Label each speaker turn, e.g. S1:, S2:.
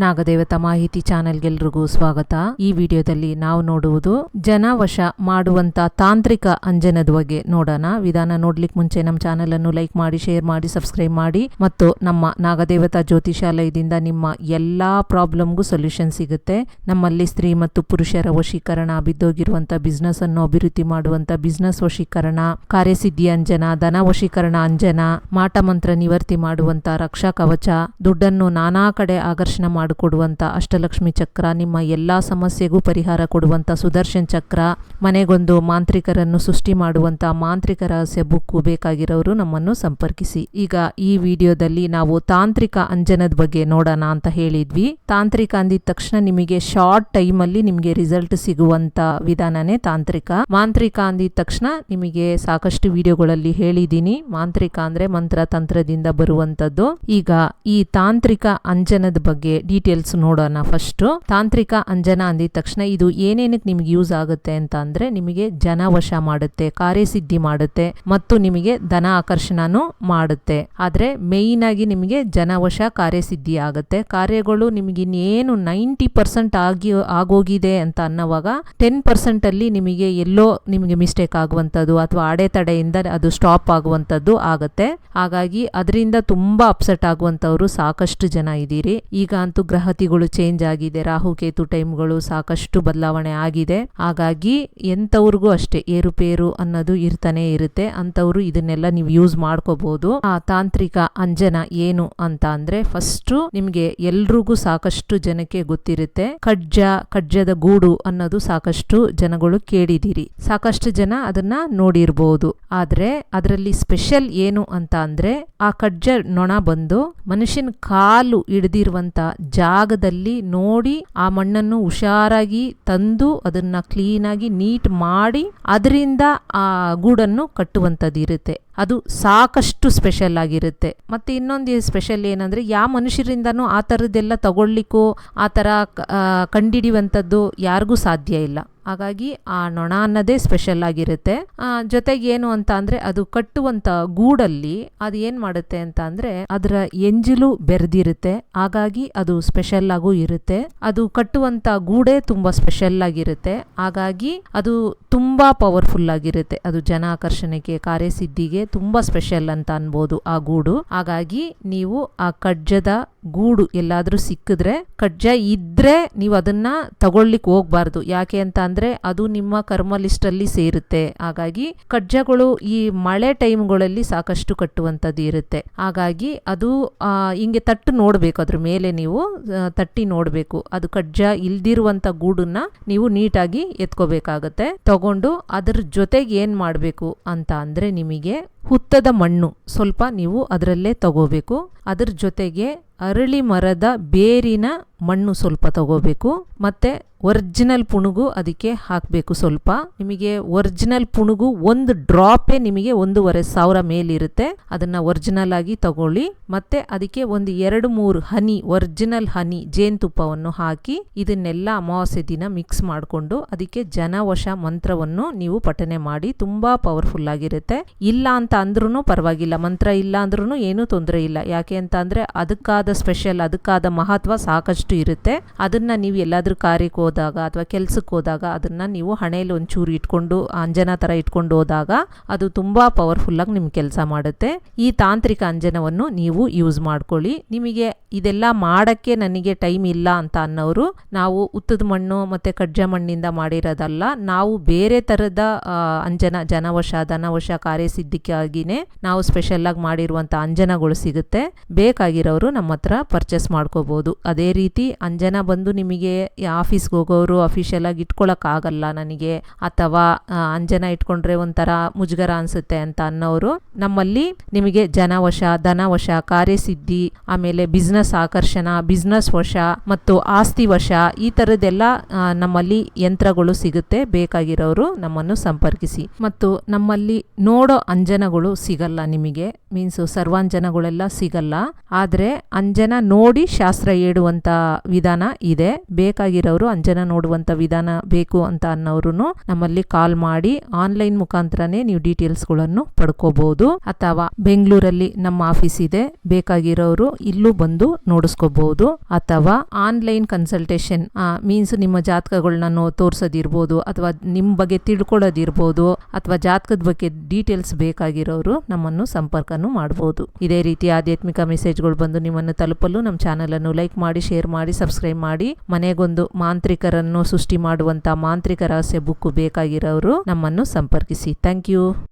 S1: ನಾಗದೇವತಾ ಮಾಹಿತಿ ಚಾನೆಲ್ಗೆಲ್ರಿಗೂ ಸ್ವಾಗತ. ಈ ವಿಡಿಯೋದಲ್ಲಿ ನಾವು ನೋಡುವುದು ಜನವಶ ಮಾಡುವಂತ ತಾಂತ್ರಿಕ ಅಂಜನದ ಬಗ್ಗೆ ನೋಡೋಣ. ವಿಧಾನ ನೋಡ್ಲಿಕ್ಕೆ ಮುಂಚೆ ನಮ್ಮ ಚಾನೆಲ್ ಅನ್ನು ಲೈಕ್ ಮಾಡಿ, ಶೇರ್ ಮಾಡಿ, ಸಬ್ಸ್ಕ್ರೈಬ್ ಮಾಡಿ ಮತ್ತು ನಮ್ಮ ನಾಗದೇವತಾ ಜ್ಯೋತಿಷಾಲಯದಿಂದ ನಿಮ್ಮ ಎಲ್ಲಾ ಪ್ರಾಬ್ಲಮ್ಗೂ ಸೊಲ್ಯೂಷನ್ ಸಿಗುತ್ತೆ. ನಮ್ಮಲ್ಲಿ ಸ್ತ್ರೀ ಮತ್ತು ಪುರುಷರ ವಶೀಕರಣ ಬಿದ್ದೋಗಿರುವಂತ ಬಿಸ್ನೆಸ್ ಅನ್ನು ಅಭಿವೃದ್ಧಿ ಮಾಡುವಂತ ಬಿಸ್ನೆಸ್ ವಶೀಕರಣ, ಕಾರ್ಯಸಿದ್ಧಿ ಅಂಜನ, ಧನ ವಶೀಕರಣ ಅಂಜನ, ಮಾಟ ಮಂತ್ರ ನಿವರ್ತಿ ಮಾಡುವಂತ ರಕ್ಷಾ ಕವಚ, ದುಡ್ಡನ್ನು ನಾನಾ ಕಡೆ ಆಕರ್ಷಣೆ ಮಾಡಿಕೊಡುವಂತ ಅಷ್ಟಲಕ್ಷ್ಮಿ ಚಕ್ರ, ನಿಮ್ಮ ಎಲ್ಲಾ ಸಮಸ್ಯೆಗೂ ಪರಿಹಾರ ಕೊಡುವಂಥ ಸುದರ್ಶನ್ ಚಕ್ರ, ಮನೆಗೊಂದು ಮಾಂತ್ರಿಕರನ್ನು ಸೃಷ್ಟಿ ಮಾಡುವಂಥ ಮಾಂತ್ರಿಕ ರಹಸ್ಯ ಬುಕ್ಕು ಬೇಕಾಗಿರೋರು ನಮ್ಮನ್ನು ಸಂಪರ್ಕಿಸಿ. ಈಗ ಈ ವಿಡಿಯೋದಲ್ಲಿ ನಾವು ತಾಂತ್ರಿಕ ಅಂಜನದ ಬಗ್ಗೆ ನೋಡೋಣ ಅಂತ ಹೇಳಿದ್ವಿ. ತಾಂತ್ರಿಕ ಅಂದಿದ ತಕ್ಷಣ ನಿಮಗೆ ಶಾರ್ಟ್ ಟೈಮಲ್ಲಿ ನಿಮಗೆ ರಿಸಲ್ಟ್ ಸಿಗುವಂತ ವಿಧಾನನೇ ತಾಂತ್ರಿಕ. ಮಾಂತ್ರಿಕ ಅಂದಿದ ತಕ್ಷಣ ನಿಮಗೆ ಸಾಕಷ್ಟು ವಿಡಿಯೋಗಳಲ್ಲಿ ಹೇಳಿದ್ದೀನಿ. ಮಾಂತ್ರಿಕ ಅಂದ್ರೆ ಮಂತ್ರ ತಂತ್ರದಿಂದ ಬರುವಂತದ್ದು. ಈಗ ಈ ತಾಂತ್ರಿಕ ಅಂಜನದ ಬಗ್ಗೆ ಡೀಟೇಲ್ಸ್ ನೋಡೋಣ ಫಸ್ಟ್ ತಾಂತ್ರಿಕ ಅಂಜನ ಅಂದಿದ ತಕ್ಷಣ ಇದು ಏನೇನಕ್ಕೆ ನಿಮ್ಗೆ ಯೂಸ್ ಆಗುತ್ತೆ ಅಂತ ಅಂದ್ರೆ ನಿಮಗೆ ಜನವಶ ಮಾಡುತ್ತೆ, ಕಾರ್ಯಸಿದ್ಧಿ ಮಾಡುತ್ತೆ ಮತ್ತು ನಿಮಗೆ ಧನ ಆಕರ್ಷಣನೂ ಮಾಡುತ್ತೆ. ಆದ್ರೆ ಮೇಯ್ನ್ ಆಗಿ ನಿಮಗೆ ಜನವಶ ಕಾರ್ಯಸಿದ್ಧಿ ಆಗುತ್ತೆ. ಕಾರ್ಯಗಳು ನಿಮಗೆ ಇನ್ನೇನು ನೈಂಟಿ ಪರ್ಸೆಂಟ್ ಆಗಿ, ಆಗೋಗಿದೆ ಅಂತ ಅನ್ನೋವಾಗ ಟೆನ್ ಪರ್ಸೆಂಟ್ ಅಲ್ಲಿ ನಿಮಗೆ ಎಲ್ಲೋ ನಿಮಗೆ ಮಿಸ್ಟೇಕ್ ಆಗುವಂಥದ್ದು ಅಥವಾ ಅಡೆತಡೆಯಿಂದ ಅದು ಸ್ಟಾಪ್ ಆಗುವಂಥದ್ದು ಆಗುತ್ತೆ. ಹಾಗಾಗಿ ಅದರಿಂದ ತುಂಬಾ ಅಪ್ಸೆಟ್ ಆಗುವಂಥವ್ರು ಸಾಕಷ್ಟು ಜನ ಇದ್ದೀರಿ. ಈಗ ಅಂತೂ ಗ್ರಹತಿಗಳು ಚೇಂಜ್ ಆಗಿದೆ. ರಾಹು, ಕೇತು ಟೈಮ್ಗಳು ಸಾಕಷ್ಟು ಬದಲಾವಣೆ ಆಗಿದೆ. ಹಾಗಾಗಿ ಎಂಥವ್ರಿಗೂ ಅಷ್ಟೇ ಏರುಪೇರು ಅನ್ನೋದು ಇರ್ತಾನೆ ಇರುತ್ತೆ. ಅಂಥವ್ರು ಇದನ್ನೆಲ್ಲ ನೀವು ಯೂಸ್ ಮಾಡ್ಕೋಬಹುದು ಆ ತಾಂತ್ರಿಕ ಅಂಜನ ಏನು ಅಂತ ಅಂದ್ರೆ ಫಸ್ಟ್ ನಿಮ್ಗೆ ಎಲ್ರಿಗೂ ಸಾಕಷ್ಟು ಜನಕ್ಕೆ ಗೊತ್ತಿರುತ್ತೆ. ಕಡ್ಜ ಕಡ್ಜದ ಗೂಡು ಅನ್ನೋದು ಸಾಕಷ್ಟು ಜನಗಳು ಕೇಳಿದಿರಿ. ಸಾಕಷ್ಟು ಜನ ಅದನ್ನ ನೋಡಿರ್ಬಹುದು ಆದ್ರೆ ಅದರಲ್ಲಿ ಸ್ಪೆಷಲ್ ಏನು ಅಂತ ಅಂದ್ರೆ ಆ ಕಡ್ಜ ನೊಣ ಬಂದು ಮನುಷ್ಯನ ಕಾಲು ಹಿಡ್ದಿರುವಂತ ಜಾಗದಲ್ಲಿ ನೋಡಿ ಆ ಮಣ್ಣನ್ನು ಹುಷಾರಾಗಿ ತಂದು ಅದನ್ನ ಕ್ಲೀನಾಗಿ ನೀಟ್ ಮಾಡಿ ಅದರಿಂದ ಆ ಗೂಡನ್ನು ಕಟ್ಟುವಂಥದ್ದು ಇರುತ್ತೆ. ಅದು ಸಾಕಷ್ಟು ಸ್ಪೆಷಲ್ ಆಗಿರುತ್ತೆ. ಮತ್ತೆ ಇನ್ನೊಂದು ಸ್ಪೆಷಲ್ ಏನಂದ್ರೆ ಯಾವ ಮನುಷ್ಯರಿಂದನೂ ಆ ಥರದ್ದೆಲ್ಲ ತಗೊಳ್ಲಿಕ್ಕೂ ಆ ಥರ ಕಂಡಿಡಿಯುವಂಥದ್ದು ಯಾರಿಗೂ ಸಾಧ್ಯ ಇಲ್ಲ. ಹಾಗಾಗಿ ಆ ನೊಣ ಅನ್ನೋದೇ ಸ್ಪೆಷಲ್ ಆಗಿರುತ್ತೆ. ಜೊತೆಗೆ ಏನು ಅಂತ ಅಂದರೆ ಅದು ಕಟ್ಟುವಂತ ಗೂಡಲ್ಲಿ ಅದು ಏನು ಮಾಡುತ್ತೆ ಅಂತ ಅಂದರೆ ಅದರ ಎಂಜಿಲು ಬೆರೆದಿರುತ್ತೆ. ಹಾಗಾಗಿ ಅದು ಸ್ಪೆಷಲ್ ಆಗು ಇರುತ್ತೆ. ಅದು ಕಟ್ಟುವಂತ ಗೂಡೇ ತುಂಬಾ ಸ್ಪೆಷಲ್ ಆಗಿರುತ್ತೆ. ಹಾಗಾಗಿ ಅದು ತುಂಬಾ ಪವರ್ಫುಲ್ ಆಗಿರುತ್ತೆ. ಅದು ಜನ ಆಕರ್ಷಣೆಗೆ, ಕಾರ್ಯಸಿದ್ಧಿಗೆ ತುಂಬಾ ಸ್ಪೆಷಲ್ ಅಂತ ಅನ್ಬೋದು ಆ ಗೂಡು. ಹಾಗಾಗಿ ನೀವು ಆ ಕಡ್ಜದ ಗೂಡು ಎಲ್ಲಾದರೂ ಸಿಕ್ಕಿದ್ರೆ ಕಡ್ಜ ಇದ್ದರೆ ನೀವು ಅದನ್ನು ತಗೊಳ್ಳಿಕ್ಕೆ ಹೋಗಬಾರ್ದು. ಯಾಕೆ ಅಂತ ಅಂದರೆ ಅದು ನಿಮ್ಮ ಕರ್ಮ ಲಿಸ್ಟಲ್ಲಿ ಸೇರುತ್ತೆ. ಹಾಗಾಗಿ ಕಡ್ಜಗಳು ಈ ಮಳೆ ಟೈಮ್ಗಳಲ್ಲಿ ಸಾಕಷ್ಟು ಕಟ್ಟುವಂಥದ್ದು ಇರುತ್ತೆ. ಹಾಗಾಗಿ ಅದು ಹಿಂಗೆ ತಟ್ಟು ನೋಡಬೇಕು. ಅದ್ರ ಮೇಲೆ ನೀವು ತಟ್ಟಿ ನೋಡಬೇಕು. ಅದು ಕಡ್ಜ ಇಲ್ದಿರುವಂಥ ಗೂಡನ್ನ ನೀವು ನೀಟಾಗಿ ಎತ್ಕೋಬೇಕಾಗತ್ತೆ. ತಗೊಂಡು ಅದ್ರ ಜೊತೆಗೆ ಏನು ಮಾಡಬೇಕು ಅಂತ ಅಂದರೆ ನಿಮಗೆ ಹುತ್ತದ ಮಣ್ಣು ಸ್ವಲ್ಪ ನೀವು ಅದರಲ್ಲೇ ತಗೋಬೇಕು. ಅದರ ಜೊತೆಗೆ ಅರಳಿ ಮರದ ಬೇರಿನ ಮಣ್ಣು ಸ್ವಲ್ಪ ತಗೋಬೇಕು. ಮತ್ತೆ ಒರಿಜಿನಲ್ ಪುಣುಗು ಅದಕ್ಕೆ ಹಾಕಬೇಕು ಸ್ವಲ್ಪ. ನಿಮಗೆ ಒರಿಜಿನಲ್ ಪುಣುಗು ಒಂದು ಡ್ರಾಪೇ ನಿಮಗೆ ಒಂದೂವರೆ ಸಾವಿರ ಮೇಲಿರುತ್ತೆ. ಅದನ್ನು ಒರಿಜಿನಲ್ ಆಗಿ ತಗೊಳ್ಳಿ. ಮತ್ತೆ ಅದಕ್ಕೆ ಒಂದು ಎರಡು ಮೂರು ಹನಿ, ಒರಿಜಿನಲ್ ಹನಿ ಜೇನುತುಪ್ಪವನ್ನು ಹಾಕಿ ಇದನ್ನೆಲ್ಲ ಅಮಾವಾಸ್ಯೆ ದಿನ ಮಿಕ್ಸ್ ಮಾಡಿಕೊಂಡು ಅದಕ್ಕೆ ಜನವಶ ಮಂತ್ರವನ್ನು ನೀವು ಪಠನೆ ಮಾಡಿ ತುಂಬಾ ಪವರ್ಫುಲ್ ಆಗಿರುತ್ತೆ. ಇಲ್ಲ ಅಂತ ಅಂದ್ರೂ ಪರವಾಗಿಲ್ಲ. ಮಂತ್ರ ಇಲ್ಲ ಅಂದ್ರೂ ಏನೂ ತೊಂದರೆ ಇಲ್ಲ. ಯಾಕೆ ಅಂತ ಅಂದ್ರೆ ಅದಕ್ಕಾದ ಸ್ಪೆಷಲ್, ಅದಕ್ಕಾದ ಮಹತ್ವ ಸಾಕಷ್ಟು ಇರುತ್ತೆ. ಅದನ್ನ ನೀವು ಎಲ್ಲಾದ್ರೂ ಕಾರ್ಯಕ್ಕೆ ಹೋದಾಗ ಅಥವಾ ಕೆಲ್ಸಕ್ಕೆ ಹೋದಾಗ ಅದನ್ನ ನೀವು ಹಣೆಯಲ್ಲಿ ಒಂಚೂರು ಇಟ್ಕೊಂಡು, ಅಂಜನ ತರ ಇಟ್ಕೊಂಡು ಹೋದಾಗ ಅದು ತುಂಬಾ ಪವರ್ಫುಲ್ ಆಗಿ ನಿಮ್ ಕೆಲಸ ಮಾಡುತ್ತೆ. ಈ ತಾಂತ್ರಿಕ ಅಂಜನವನ್ನು ನೀವು ಯೂಸ್ ಮಾಡ್ಕೊಳ್ಳಿ. ನಿಮಗೆ ಇದೆಲ್ಲ ಮಾಡಕ್ಕೆ ನನಗೆ ಟೈಮ್ ಇಲ್ಲ ಅಂತ ಅನ್ನೋರು, ನಾವು ಉತ್ತದ ಮಣ್ಣು ಮತ್ತೆ ಕಡ್ಜ ಮಣ್ಣಿಂದ ಮಾಡಿರೋದಲ್ಲ, ನಾವು ಬೇರೆ ತರದ ಅಂಜನ, ಜನವಶ, ಧನವಶ ಕಾರ್ಯಸಿದ್ಧಿಕ್ಕಾಗಿನೇ ನಾವು ಸ್ಪೆಷಲ್ ಆಗಿ ಮಾಡಿರುವಂತ ಅಂಜನಗಳು ಸಿಗುತ್ತೆ. ಬೇಕಾಗಿರೋರು ನಮ್ಮ ಹತ್ರ ಪರ್ಚೇಸ್ ಮಾಡ್ಕೋಬಹುದು ಅದೇ ರೀತಿ ಅಂಜನ ಬಂದು ನಿಮಗೆ ಆಫೀಸ್ಗೆ ಹೋಗೋರು ಅಫಿಷಿಯಲ್ ಆಗಿ ಇಟ್ಕೊಳಕ್ ಆಗಲ್ಲ ನನಗೆ. ಅಥವಾ ಅಂಜನ ಇಟ್ಕೊಂಡ್ರೆ ಒಂಥರ ಮುಜುಗರ ಅನ್ಸುತ್ತೆ ಅಂತ ಅನ್ನೋರು. ನಮ್ಮಲ್ಲಿ ನಿಮಗೆ ಜನವಶ ಧನವಶ ಕಾರ್ಯಸಿದ್ಧಿ, ಆಮೇಲೆ ಬಿಸ್ನೆಸ್ ಆಕರ್ಷಣ ಬಿಸ್ನೆಸ್ ವಶ ಮತ್ತು ಆಸ್ತಿ ವಶ ಈ ತರದೆಲ್ಲ ನಮ್ಮಲ್ಲಿ ಯಂತ್ರಗಳು ಸಿಗುತ್ತೆ. ಬೇಕಾಗಿರೋರು ನಮ್ಮನ್ನು ಸಂಪರ್ಕಿಸಿ. ಮತ್ತು ನಮ್ಮಲ್ಲಿ ನೋಡೋ ಅಂಜನಗಳು ಸಿಗಲ್ಲ ನಿಮಗೆ. ಮೀನ್ಸ್ ಸರ್ವಾಂಜನಗಳೆಲ್ಲ ಸಿಗಲ್ಲ. ಆದರೆ ಅಂಜನ ನೋಡಿ ಶಾಸ್ತ್ರ ಹೇಳುವಂತ ವಿಧಾನ ಇದೆ. ಬೇಕಾಗಿರೋರು ಅಂಜನ ನೋಡುವಂತ ವಿಧಾನ ಬೇಕು ಅಂತ ಅನ್ನೋರು ನಮ್ಮಲ್ಲಿ ಕಾಲ್ ಮಾಡಿ ಆನ್ಲೈನ್ ಮುಖಾಂತರನೇ ನೀವು ಡೀಟೇಲ್ಸ್ಗಳನ್ನು ಪಡ್ಕೋಬಹುದು ಅಥವಾ ಬೆಂಗಳೂರಲ್ಲಿ ನಮ್ಮ ಆಫೀಸ್ ಇದೆ, ಬೇಕಾಗಿರೋರು ಇಲ್ಲೂ ಬಂದು ನೋಡಿಸ್ಕೋಬಹುದು ಅಥವಾ ಆನ್ಲೈನ್ ಕನ್ಸಲ್ಟೇಷನ್ ಮೀನ್ಸ್ ನಿಮ್ಮ ಜಾತಕಗಳನ್ನ ತೋರಿಸೋದಿರ್ಬೋದು ಅಥವಾ ನಿಮ್ಮ ಬಗ್ಗೆ ತಿಳ್ಕೊಳ್ಳೋದಿರ್ಬೋದು ಅಥವಾ ಜಾತಕದ ಬಗ್ಗೆ ಡೀಟೇಲ್ಸ್ ಬೇಕಾಗಿರೋರು ನಮ್ಮನ್ನು ಸಂಪರ್ಕನೂ ಮಾಡಬಹುದು ಇದೇ ರೀತಿ ಆಧ್ಯಾತ್ಮಿಕ ಮೆಸೇಜ್ಗಳು ಬಂದು ನಿಮ್ಮನ್ನು ತಲುಪಲು ನಮ್ಮ ಚಾನಲನ್ನು ಲೈಕ್ ಮಾಡಿ ಶೇರ್ ಮಾಡಿ ಸಬ್ಸ್ಕ್ರೈಬ್ ಮಾಡಿ. ಮನೆಗೊಂದು ಮಾಂತ್ರಿಕರನ್ನು ಸೃಷ್ಟಿ ಮಾಂತ್ರಿಕ ರಹಸ್ಯ ಬುಕ್ ಬೇಕಾಗಿರೋರು ನಮ್ಮನ್ನು ಸಂಪರ್ಕಿಸಿ. Thank you